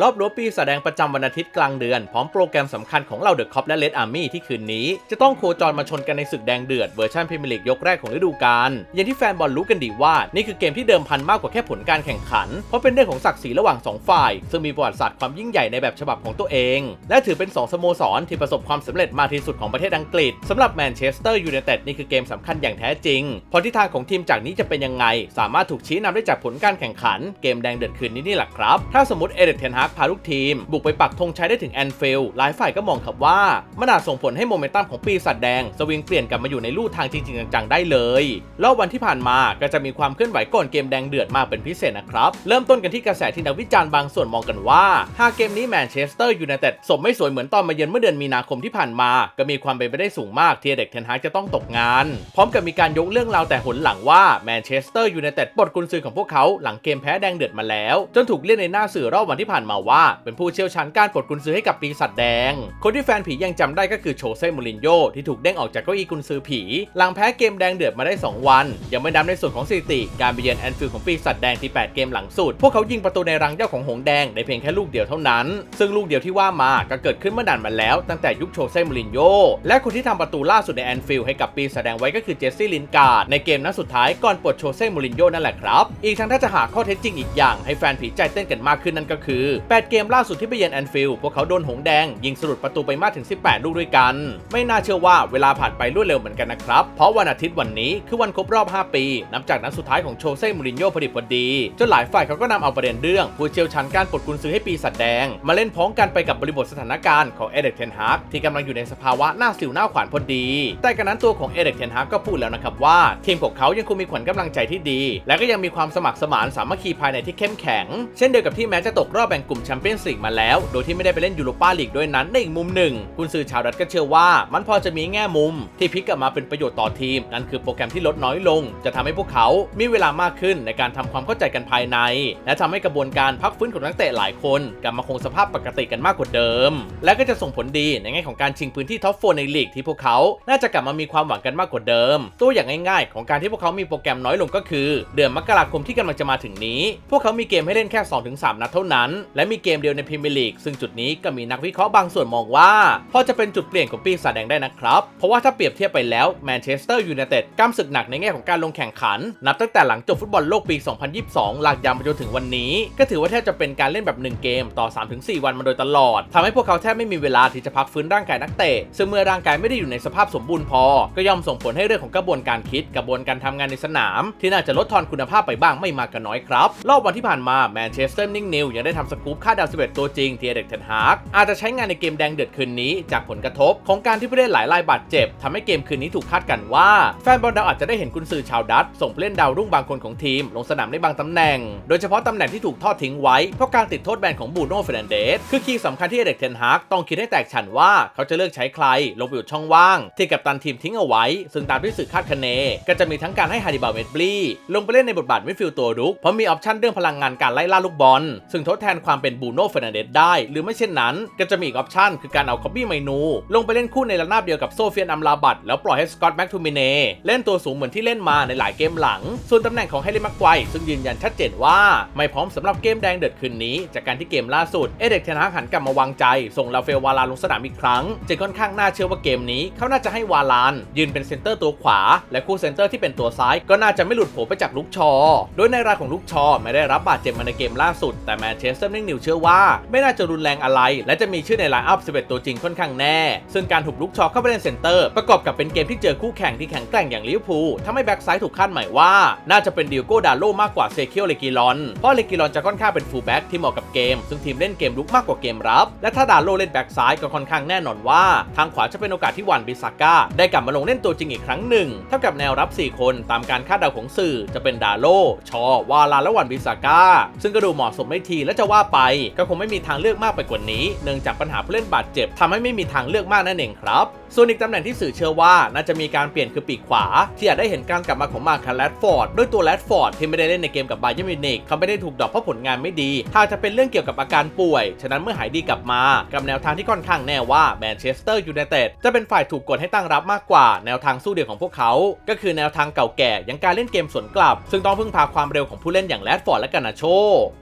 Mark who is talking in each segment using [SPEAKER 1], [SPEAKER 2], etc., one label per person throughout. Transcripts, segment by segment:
[SPEAKER 1] รอบรั้วปีแสดงประจำวันอาทิตย์กลางเดือน พร้อมโปรแกรมสำคัญของเราเดอะคอปและเลดอาร์มี่ที่คืนนี้ จะต้องโคจรมาชนกันในศึกแดงเดือดเวอร์ชันพรีเมียร์ลีกยกแรกของฤดูกาลอย่างที่แฟนบอลรู้กันดีว่า นี่คือเกมที่เดิมพันมากกว่าแค่ผลการแข่งขัน เพราะเป็นเรื่องของศักดิ์ศรีระหว่างสองฝ่าย ซึ่งมีประวัติศาสตร์ความยิ่งใหญ่ในแบบฉบับของตัวเอง และถือเป็นสองสโมสรที่ประสบความสำเร็จมากที่สุดของประเทศอังกฤษสำหรับแมนเชสเตอร์ยูไนเต็ดนี่คือเกมสำคัญอย่างแท้จริงเพราะทิศทางของทีมจากนี้จะเป็นยังไง สามารถถูกชี้นำได้จากผลการแข่งขัน เกมแดงเดือดคืนนี้นี่แหละครับถ้าสมมติเอเดเทนฮากพาลูกทีม บุกไปปักธงชัยได้ถึงแอนฟิลด์หลายฝ่ายก็มองครับว่ามันอาจส่งผลให้โมเมนตัมของปีศาจแดง สวิงเปลี่ยนกลับมาอยู่ในลู่ทางจริง ๆ จัง ๆ ได้เลยรอบวันที่ผ่านมาก็จะมีความเคลื่อนไหวก่อนเกมแดงเดือดมากเป็นพิเศษนะครับ เริ่มต้นกันที่กระแสที่นักวิจารณ์บางส่วนมองกันว่าหากเกมนี้แมนเชสเตอร์ยูไนเต็ดสมไม่สวยเหมือนตอนมาเยือนเมื่อเดือนมีนาคมที่ผ่านมา ก็มีความเป็นไปได้สูงมากที่เด็กเทนฮากจะต้องตกงาน พร้อมกับมีการยกเรื่องราวแต่หนหลังว่าแมนเชสเตอร์ยูไนเต็ดปลดกุนซือของพวกเขาหลังเกมแพ้แดงเดือดมาแล้ว จนถูกเรียกในหน้าสื่อรอบวันที่ผ่านมาว่า เป็นผู้เชี่ยวชาญการปลดกุนซือให้กับปีศาจแดง คนที่แฟนผียังจำได้ก็คือโชเซ่มูรินโญ่ที่ถูกเด้งออกจากเก้าอี้กุนซือผี หลังแพ้เกมแดงเดือดมาได้ 2 วัน ยังไม่นับในส่วนของสถิติ การไปเยือนแอนฟิลด์ของปีศาจแดงที่ 8 เกมหลังสุด พวกเขายิงประตูในรังเจ้าของหงแดงได้เพียงแค่ลูกเดียวเท่านั้น ซึ่งลูกเดียวที่ว่ามาก็เกิดขึ้นเมื่อนานมาแล้วตั้งแต่ยุคโชเซ่มูรินโญ่และคนที่ทำประตูล่าสุดในแอนฟิลด์ให้กับปีศาจแดงไว้ก็คือเจสซี่ลินการ์ดในเกมนัดสุดท้ายก่อนปลดโชเซ่มูรินโญ่นั่นแหละครับ อีกทั้งถ้าจะหาข้อเท็จจริงอีกอย่างให้แฟนผีใจเต้นกันมากขึ้นนั่นก็คือ8 เกมล่าสุดที่ไปเยือนแอนฟิลด์พวกเขาโดนหงแดง ยิงสลุดประตูไปมากถึง 18 ลูกด้วยกัน ไม่น่าเชื่อว่าเวลาผ่านไปรวดเร็วเหมือนกันนะครับ เพราะวันอาทิตย์วันนี้คือวันครบรอบ 5 ปี นับจากนัดสุดท้ายของโชเซ่มูรินโญ่พอดิบพอดีจนหลายฝ่ายเขาก็นำเอาประเด็นเรื่อง ผู้เชี่ยวชาญการปลดกุญซือให้ปีศาจแดง มาเล่นพ้องกันไปกับบริบทสถานการณ์ของเอเด็กเทนฮากที่กำลังอยู่ในสภาวะหน้าสิวหน้าขวานพอดี แต่กันนั้นตัวของเอเด็กเทนฮากก็พูดแล้วนะครับว่า ทีมของเขายังคงมีขวัญกำลังใจที่ดี และก็ยังมีความสมัครสมานสามัคคีภายในที่เข้มแข็ง เช่นเดียวกับที่แม้จะตกรอบแบ่งกลุ่มแชมเปี้ยนส์ลีกมาแล้ว โดยที่ไม่ได้ไปเล่นยูโรปาลีกด้วยนั้นในอีกมุมหนึ่งกุนซือชาวดัตก็เชื่อว่า มันพอจะมีแง่มุม ที่พลิกกลับมาเป็นประโยชน์ต่อทีม นั่นคือโปรแกรมที่ลดน้อยลง จะทำให้พวกเขามีเวลามากขึ้นในการทำความเข้าใจกันภายใน และทำให้กระบวนการพักฟื้นของนักเตะหลายคนกลับมาคงสภาพปกติกันมากกว่าเดิม และก็จะส่งผลดีในแง่ของการชิงพื้นที่ท็อปโฟในลีกที่พวกเขา น่าจะกลับมามีความหวังกันมากกว่าเดิม ตัวอย่างง่ายๆ ของการที่พวกเขามีโปรแกรมน้อยลงก็คือ เดือนมกราคมที่กำลังจะมาถึงนี้ พวกเขามีเกมให้เล่นแค่ 2-3 นัดเท่านั้น และและมีเกมเดียวในพรีเมียร์ลีกซึ่งจุดนี้ก็มีนักวิเคราะห์บางส่วนมองว่าพอจะเป็นจุดเปลี่ยนของปีศาจแดงได้นะครับ เพราะว่าถ้าเปรียบเทียบไปแล้วแมนเชสเตอร์ยูไนเต็ดกำศึกหนักในแง่ของการลงแข่งขัน นับตั้งแต่หลังจบฟุตบอลโลกปี 2022หลากยาวมาจนถึงวันนี้ ก็ถือว่าแทบจะเป็นการเล่นแบบ 1 เกมต่อ 3-4 วันมาโดยตลอดทำให้พวกเขาแทบไม่มีเวลาที่จะพักฟื้นร่างกายนักเตะซึ่งเมื่อร่างกายไม่ได้อยู่ในสภาพสมบูรณ์พอ ก็ย่อมส่งผลให้เรื่องของกระบวนการคิดกระบวนการทำงานในสนาม ที่น่าจะลดทอนคุณภาพไปบ้างไม่มากก็น้อยครับรอบวันที่ผ่านมาแมนเชสเตอร์นิ่งนิวยังได้ทำสกูปค่าดาว11 ตัวจริงเที่เด็กเทนฮากอาจจะใช้งานในเกมแดงเดือดคืนนี้จากผลกระทบ ของการที่ผู้เล่นหลายรายบาดเจ็บทำให้เกมคืนนี้ถูกคาดกันว่า แฟนบอลดาวอาจจะได้เห็นกุนซือชาวดัตส่งผู้เล่นดาวรุ่งบางคนของทีม ลงสนามในบางตำแหน่ง โดยเฉพาะตำแหน่งที่ถูกทอดทิ้งไว้เพราะการติดโทษแบนของบูโน่เฟรนเดสคือคีย์สำคัญที่เด็กเทนฮากต้องคิดให้แตกฉานว่าเขาจะเลือกใช้ใคร ลงไปอยู่ช่องว่าง ที่กัปตันทีมทิ้งเอาไว้ ซึ่งตามที่สื่อคาดคะเน ก็จะมีทั้งการให้ฮาริบาเมดบลีลงไปเล่นในบทบาทมิดฟิลด์ตัวรุกเพราะมีออปชั่นเรื่องพลังงานการไล่ล่าลูกบอลซึ่งทดแทนความเป็นบูโน่เฟรนเดสได้ หรือไม่เช่นนั้น ก็จะมีอีกออปชั่นคือการเอาคอบบี้ไมนู ลงไปเล่นคู่ในระนาบเดียวกับโซเฟียนอัมลาบัตแล้วปล่อยให้สกอตแม็กทูมิเน่เล่นตัวสูงเหมือนที่เล่นมาในหลายเกมหลัง ส่วนตำแหน่งของแฮร์รี่แม็กไกวร์ซึ่งยืนยันชัดเจนว่าไม่พร้อมสำหรับเกมแดงเดือดคืนนี้ จากการที่เกมล่าสุดเอเด็กเทนฮากหันกลับมาวางใจ ส่งลาเฟลวาลานลงสนามอีกครั้งจึงค่อนข้างน่าเชื่อว่าเกมนี้เขาน่าจะให้วาลานยืนเป็นเซนเตอร์ตัวขวา และคู่เซนเตอร์ที่เป็นตัวซ้ายก็น่าจะไม่หลุดโผไปจากลูกชอ โดยในรายของลูกชอไม่ได้รับบาดเจ็บมาในเกมล่าสุดแต่แมนเชสเตอร์นิงนิวเชื่อว่า ไม่น่าจะรุนแรงอะไร และจะมีชื่อในไลน์อัพ 11 ตัวจริงค่อนข้างแน่ ซึ่งการถูกลูกชอเข้าไปเล่นเซนเตอร์ ประกอบกับเป็นเกมที่เจอคู่แข่งที่แข็งแกร่งอย่างลิเวอร์พูลทำให้แบ็กซ้ายถูกคาดหมายว่า น่าจะเป็นดิโก้ดาโลมากกว่าเซเคียวเลกิลอน เพราะเลกิลอนจะค่อนข้างเป็นฟูลแบ็กที่เหมาะกับเกม ซึ่งทีมเล่นเกมลุกมากกว่าเกมรับ และถ้าดาโลเล่นแบ็กซ้ายก็ค่อนข้างแน่นอนว่า ทางขวาจะเป็นโอกาสที่วันบิซาก้าได้กลับมาลงเล่นตัวจริงอีกครั้งหนึ่งเท่ากับแนวรับ 4 คนตามการคาดเดาของสื่อจะเป็นดาโลชอวาลาและวันบิซาก้าซึ่งก็ดูเหมาะสมได้ทีและจะว่าไป ก็คงไม่มีทางเลือกมากไปกว่านี้ เนื่องจากปัญหาผู้เล่นบาดเจ็บทำให้ไม่มีทางเลือกมากนั่นเองครับ ส่วนอีกตำแหน่งที่สื่อเชื่อว่าน่าจะมีการเปลี่ยนคือปีกขวา ที่อาจได้เห็นการกลับมาของมาคันแรดฟอร์ดด้วยตัวแรดฟอร์ดที่ไม่ได้เล่นในเกมกับบาเยร์มิวนิกเขาไม่ได้ถูกดรอปเพราะผลงานไม่ดีหากจะเป็นเรื่องเกี่ยวกับอาการป่วย ฉะนั้นเมื่อหายดีกลับมากับแนวทางที่ค่อนข้างแน่ว่าแมนเชสเตอร์ยูไนเต็ดจะเป็นฝ่ายถูกกดให้ตั้งรับมากกว่าแนวทางสู้เดี่ยวของพวกเขา ก็คือแนวทางเก่าแก่อย่างการเล่นเกมสวนกลับ ซึ่งต้องพึ่งพาความเร็วของผู้เล่นอย่างแรดฟอร์ดและกานาโช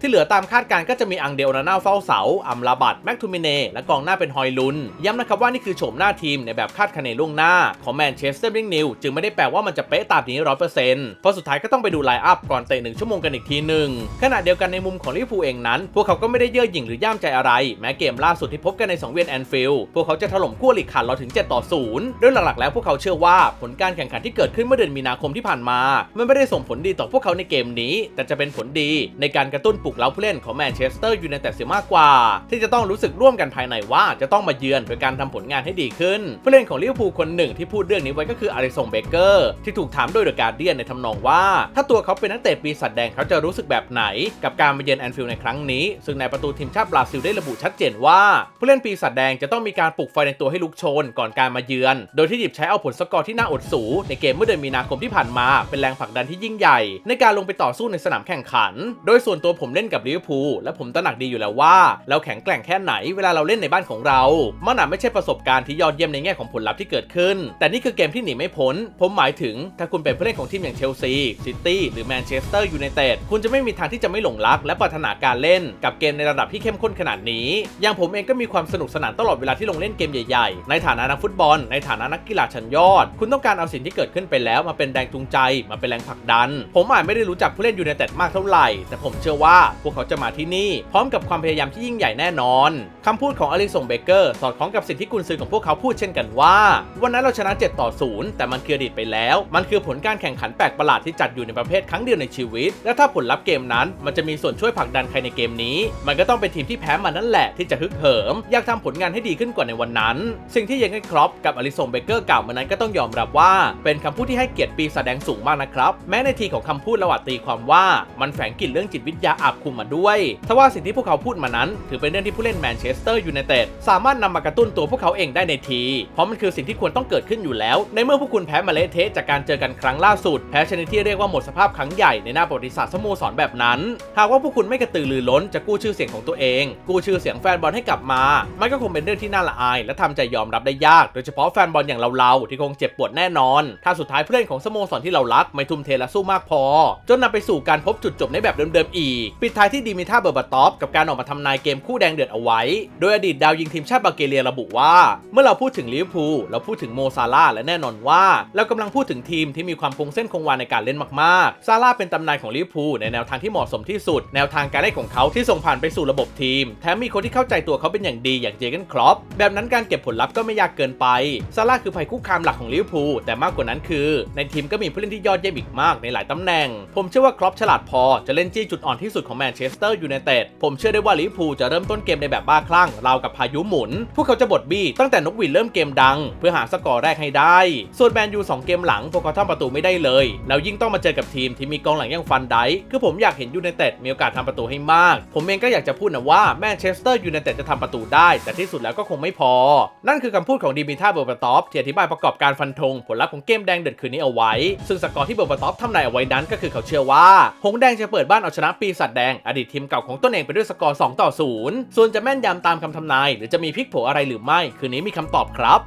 [SPEAKER 1] ที่เหลือตามคาดการณ์ก็จะมีอังเดลนาน่าเฝ้าเสาอัมลาบัตแม็กทูมิเนและกองหน้าเป็นฮอยลุนย้ำนะครับว่านี่คือโฉมหน้าทีมในแบบคาดคะเนล่วงหน้าของแมนเชสเตอร์บิงนิวจึงไม่ได้แปลว่ามันจะเป๊ะตามนี้ร้อยเปอร์เซ็นต์เพราะสุดท้ายก็ต้องไปดูไลน์อัพก่อนเตะหนึ่งชั่วโมงกันอีกทีหนึ่งขณะเดียวกันในมุมของลิเวอร์พูลเองนั้น พวกเขาก็ไม่ได้เย่อหยิ่งหรือย่ามใจอะไร แม้เกมล่าสุดที่พบกันในสังเวียนแอนฟิลด์พวกเขาจะถล่มคู่อริขาดเราถึง 7 ต่อ0ด้วยหลักๆ แล้วพวกเขาเชื่อว่าผลการแข่งขันที่เกิดขึ้นเมื่อเดือนมีนาคมที่ผ่านมา มันไม่ได้ส่งผลดีต่อพวกเขาในเกมนี้ แต่จะเป็นผลดีในการกระตุ้นปลุกเร้าผู้เล่นของแมนเชสเตอร์ยูไนเต็ดเสียมากกว่า ที่จะต้องรู้สึกร่วมกันภายในว่าจะต้องมาเยือนโดยการทำผลงานให้ดีขึ้นผเล่นของลิเวอร์พูลคนหนึ่งที่พูดเรื่องนี้ไว้ก็คืออาริสงเบเกอร์ที่ถูกถามโดยเดอะการเดียนในทำนองว่า ถ้าตัวเขาเป็นนักเตะปีศาจแดงเขาจะรู้สึกแบบไหน กับการมาเยือนแอนฟิลด์ในครั้งนี้ ซึ่งในประตูทีมชาติบราซิลได้ระบุชัดเจนว่า ผู้เล่นปีศาจแดงจะต้องมีการปลุกไฟในตัวให้ลุกโชนก่อนการมาเยือน โดยที่หยิบใช้เอาผลสกอร์ที่น่าอดสูในเกมเมื่อเดือนมีนาคมที่ผ่านมา เป็นแรงผลักดันที่ยิ่งใหญ่ ในการลงไปต่อสู้ในสนามแข่งขัน โดยส่วนตัวผมเล่นกับลิเวอร์พูลและผมตระหนักดีอยู่แล้วว่า เราแข็งแกร่งแค่ไหนเวลาเราเล่นในบ้านของเรามันอาจไม่ใช่ประสบการณ์ที่ยอดเยี่ยมในแง่ของผลลัพธ์ที่เกิดขึ้น แต่นี่คือเกมที่หนีไม่พ้น ผมหมายถึงถ้าคุณเป็นผู้เล่นของทีมอย่างเชลซีซิตี้หรือแมนเชสเตอร์ยูไนเต็ดคุณจะไม่มีทางที่จะไม่หลงรัก และปรารถนาการเล่นกับเกมในระดับที่เข้มข้นขนาดนี้ อย่างผมเองก็มีความสนุกสนานตลอดเวลาที่ลงเล่นเกมใหญ่ๆ ในฐานะนักฟุตบอล ในฐานะนักกีฬาชั้นยอด คุณต้องการเอาสิ่งที่เกิดขึ้นไปแล้วมาเป็นแรงจูงใจ มาเป็นแรงผลักดัน ผมอาจไม่ได้รู้จักผู้เล่นยูไนเต็ดมากเท่าไหร่ แต่ผมเชื่อว่าพวกเขาจะมาที่นี่ พร้อมกับความพยายามที่ยิ่งใหญ่แน่นอนคำพูดของอลิสงเบเกอร์สอดคล้องกับสิ่งที่กุนซือของพวกเขาพูดเช่นกันว่า วันนั้นเราชนะ 7 ต่อ 0 แต่มันคืออดีตไปแล้ว มันคือผลการแข่งขันแปลกประหลาดที่จัดอยู่ในประเภทครั้งเดียวในชีวิต และถ้าผลลัพธ์เกมนั้น มันจะมีส่วนช่วยผลักดันใครในเกมนี้ มันก็ต้องเป็นทีมที่แพ้มานั่นแหละที่จะฮึกเหิม อยากทำผลงานให้ดีขึ้นกว่าในวันนั้น สิ่งที่เยังไงครอปกับอลิสงเบเกอร์กล่าวมานั้นก็ต้องยอมรับว่า เป็นคำพูดที่ให้เกียรติปีแสดงสูงมากนะครับแม้ในทีของคำพูดระหว่างตีความว่ามันแฝงกลิ่นเรื่องจิตวิทยาอาบคุมมาด้วยทว่าสิ่งที่พวกเขาพูดมานั้น ถือเป็นเรื่องที่ผู้เล่นแมนเชสเตอร์ยูไนเต็ดสามารถนำมากระตุ้นตัวพวกเขาเองได้ในทีเพราะมันคือสิ่งที่ควรต้องเกิดขึ้นอยู่แล้ว ในเมื่อพวกคุณแพ้มาเลเทะจากการเจอกันครั้งล่าสุด แพ้ชนิดที่เรียกว่าหมดสภาพครั้งใหญ่ในหน้าประวัติศาสตร์สโมสรแบบนั้น หากว่าพวกคุณไม่กระตือรือร้นจะกู้ชื่อเสียงของตัวเอง กู้ชื่อเสียงแฟนบอลให้กลับมา มันก็คงเป็นเรื่องที่น่าละอาย และทำใจยอมรับได้ยาก โดยเฉพาะแฟนบอลอย่างเราๆที่คงเจ็บปวดแน่นอน ถ้าสุดท้ายผู้เล่นของสโมสรที่เรารักไม่ทุ่มเทและสู้มากพอ จนนำไปสู่การพบจุดจบในแบบเดิมๆอีก ปิดท้ายที่ดิมิท่าเบอร์บาตอฟกับการออกมาทำนายเกมคู่แดงเดือดเอาไว้ โดยอดีตดาวยิงทีมชาติบัลแกเรียระบุว่า เมื่อเราพูดถึงลิเวอร์พูลเราพูดถึงโมซาลาและแน่นอนว่า เรากำลังพูดถึงทีมที่มีความคงเส้นคงวาในการเล่นมากๆ ซาร่าเป็นตำนานของลิเวอร์พูลในแนวทางที่เหมาะสมที่สุด แนวทางการเล่นของเขาที่ส่งผ่านไปสู่ระบบทีม แถมมีคนที่เข้าใจตัวเขาเป็นอย่างดีอย่างเจเกนครอปแบบนั้นการเก็บผลลัพธ์ก็ไม่ยากเกินไป ซาร่าคือภัยคุกคามหลักของลิเวอร์พูลแต่มากกว่านั้นคือ ในทีมก็มีผู้เล่นที่ยอดเยี่ยมอีกมากในหลายตำแหน่ง ผมเชื่อว่าครอปฉลาดพอจะเล่นจี้จุดอ่อนที่สุดของแมนเชสเตอร์ยูไนเต็ดผมเชื่อได้ว่าลิเวอร์พูลจะเริ่มต้นเกมในแบบบ้าคลั่งราวกับพายุหมุน พวกเขาจะบดบี้ตั้งแต่นกหวีดเริ่มเกมดัง เพื่อหาสกอร์แรกให้ได้ ส่วนแมนยูสองเกมหลังพวกเขาทำประตูไม่ได้เลย แล้วยิ่งต้องมาเจอกับทีมที่มีกองหลังอย่างฟันไดค์คือผมอยากเห็นยูไนเต็ดมีโอกาสทำประตูให้มาก ผมเองก็อยากจะพูดนะว่าแมนเชสเตอร์ยูไนเต็ดจะทำประตูได้ แต่ที่สุดแล้วก็คงไม่พอ นั่นคือคำพูดของดิมิท่าเบอร์บาตอฟที่อธิบายประกอบการฟันธงผลลัพธ์ของเกมแดงเดือดคืนนี้เอาไว้ ซึ่งสกอร์ที่เบอร์บาตอฟทำนายเอาไว้นั้นก็คือเขาเชื่อว่า หงแดงจะเปิดบ้านเอาชนะปีศาจแดง อดีตทีมเก่าของตนเองไปด้วยสกอร์2ต่อ0ส่วนจะแม่นยำตามคำทำนาย หรือจะมีพลิกโผอะไรหรือไม่ คืนนี้มีคำตอบครับ